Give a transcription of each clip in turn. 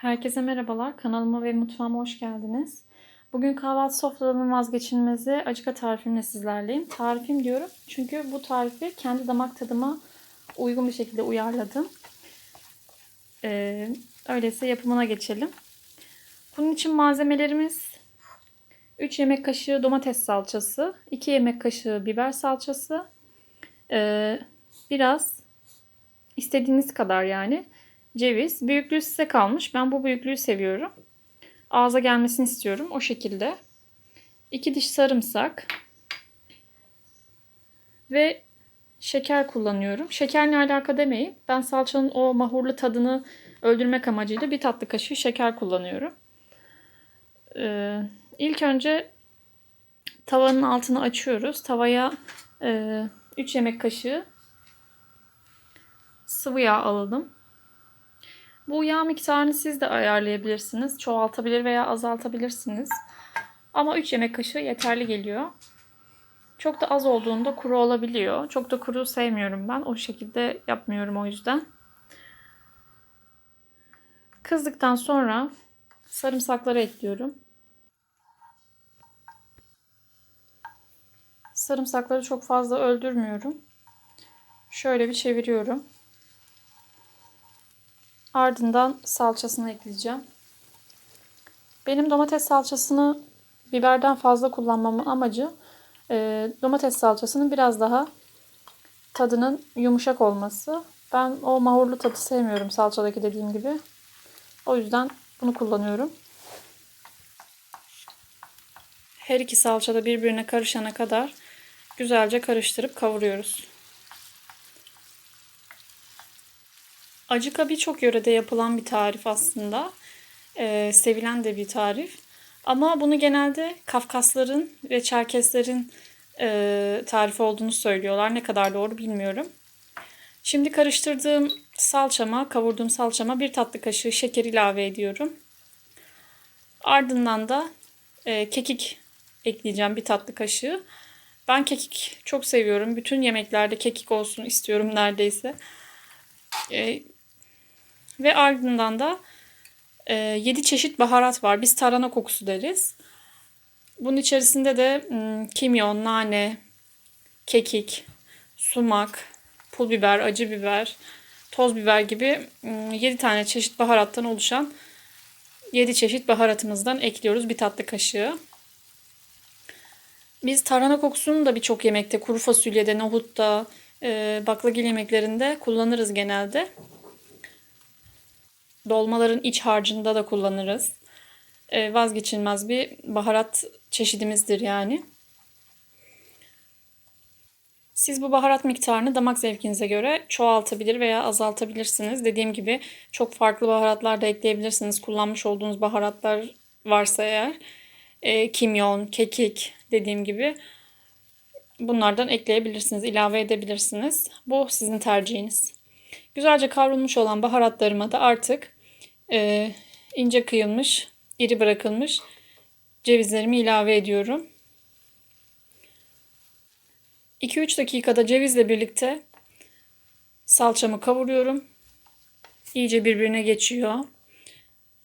Herkese merhabalar. Kanalıma ve mutfağıma hoş geldiniz. Bugün kahvaltı sofralarının vazgeçilmezi acıka tarifimle sizlerleyim. Tarifim diyorum çünkü bu tarifi kendi damak tadıma uygun bir şekilde uyarladım. Ee, öyleyse yapımına geçelim. Bunun için malzemelerimiz 3 yemek kaşığı domates salçası, 2 yemek kaşığı biber salçası, ee, biraz istediğiniz kadar yani ceviz. Büyüklüğü size kalmış. Ben bu büyüklüğü seviyorum. Ağza gelmesini istiyorum. O şekilde. 2 diş sarımsak. Ve şeker kullanıyorum. Şeker ne alaka demeyin. Ben salçanın o mahurlu tadını öldürmek amacıyla bir tatlı kaşığı şeker kullanıyorum. Ee, ilk önce tavanın altını açıyoruz. Tavaya e, 3 yemek kaşığı sıvı yağ alalım. Bu yağ miktarını siz de ayarlayabilirsiniz. Çoğaltabilir veya azaltabilirsiniz. Ama 3 yemek kaşığı yeterli geliyor. Çok da az olduğunda kuru olabiliyor. Çok da kuru sevmiyorum ben. O şekilde yapmıyorum o yüzden. Kızdıktan sonra sarımsakları ekliyorum. Sarımsakları çok fazla öldürmüyorum. Şöyle bir çeviriyorum. Ardından salçasını ekleyeceğim. Benim domates salçasını biberden fazla kullanmamın amacı e, domates salçasının biraz daha tadının yumuşak olması. Ben o mahurlu tadı sevmiyorum salçadaki dediğim gibi. O yüzden bunu kullanıyorum. Her iki salça da birbirine karışana kadar güzelce karıştırıp kavuruyoruz. Acıka birçok yörede yapılan bir tarif aslında. Ee, sevilen de bir tarif. Ama bunu genelde Kafkasların ve Çerkeslerin e, tarifi olduğunu söylüyorlar. Ne kadar doğru bilmiyorum. Şimdi karıştırdığım salçama, kavurduğum salçama bir tatlı kaşığı şeker ilave ediyorum. Ardından da e, kekik ekleyeceğim bir tatlı kaşığı. Ben kekik çok seviyorum. Bütün yemeklerde kekik olsun istiyorum neredeyse. E, ve ardından da e, 7 çeşit baharat var. Biz tarhana kokusu deriz. Bunun içerisinde de m, kimyon, nane, kekik, sumak, pul biber, acı biber, toz biber gibi m, 7 tane çeşit baharattan oluşan 7 çeşit baharatımızdan ekliyoruz bir tatlı kaşığı. Biz tarhana kokusunu da birçok yemekte, kuru fasulyede, nohutta, e, baklagil yemeklerinde kullanırız genelde. Dolmaların iç harcında da kullanırız. E, vazgeçilmez bir baharat çeşidimizdir yani. Siz bu baharat miktarını damak zevkinize göre çoğaltabilir veya azaltabilirsiniz. Dediğim gibi çok farklı baharatlar da ekleyebilirsiniz. Kullanmış olduğunuz baharatlar varsa eğer. E, kimyon, kekik dediğim gibi bunlardan ekleyebilirsiniz, ilave edebilirsiniz. Bu sizin tercihiniz. Güzelce kavrulmuş olan baharatlarıma da artık e, ince kıyılmış, iri bırakılmış cevizlerimi ilave ediyorum. 2-3 dakikada cevizle birlikte salçamı kavuruyorum. İyice birbirine geçiyor.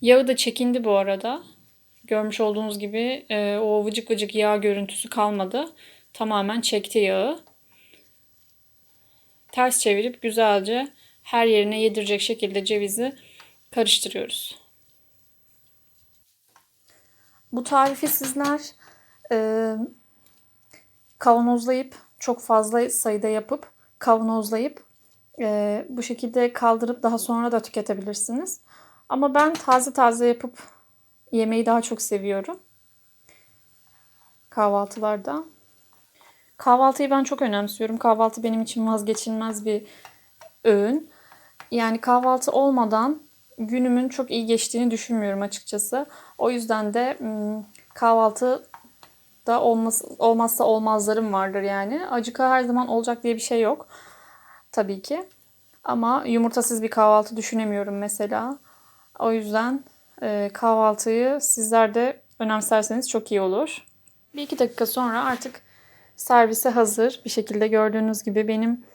Yağı da çekindi bu arada. Görmüş olduğunuz gibi e, o vıcık vıcık yağ görüntüsü kalmadı. Tamamen çekti yağı. Ters çevirip güzelce her yerine yedirecek şekilde cevizi karıştırıyoruz. Bu tarifi sizler e, kavanozlayıp çok fazla sayıda yapıp kavanozlayıp e, bu şekilde kaldırıp daha sonra da tüketebilirsiniz. Ama ben taze taze yapıp yemeği daha çok seviyorum. Kahvaltılarda. Kahvaltıyı ben çok önemsiyorum. Kahvaltı benim için vazgeçilmez bir öğün. Yani kahvaltı olmadan günümün çok iyi geçtiğini düşünmüyorum açıkçası. O yüzden de kahvaltı da olmaz, olmazsa olmazlarım vardır yani. Acıka her zaman olacak diye bir şey yok. Tabii ki. Ama yumurtasız bir kahvaltı düşünemiyorum mesela. O yüzden e, kahvaltıyı sizler de önemserseniz çok iyi olur. Bir iki dakika sonra artık servise hazır bir şekilde gördüğünüz gibi benim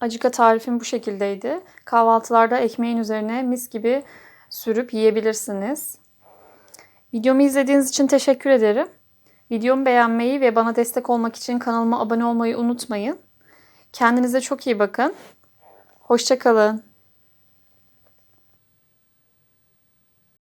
acıka tarifim bu şekildeydi. Kahvaltılarda ekmeğin üzerine mis gibi sürüp yiyebilirsiniz. Videomu izlediğiniz için teşekkür ederim. Videomu beğenmeyi ve bana destek olmak için kanalıma abone olmayı unutmayın. Kendinize çok iyi bakın. Hoşçakalın.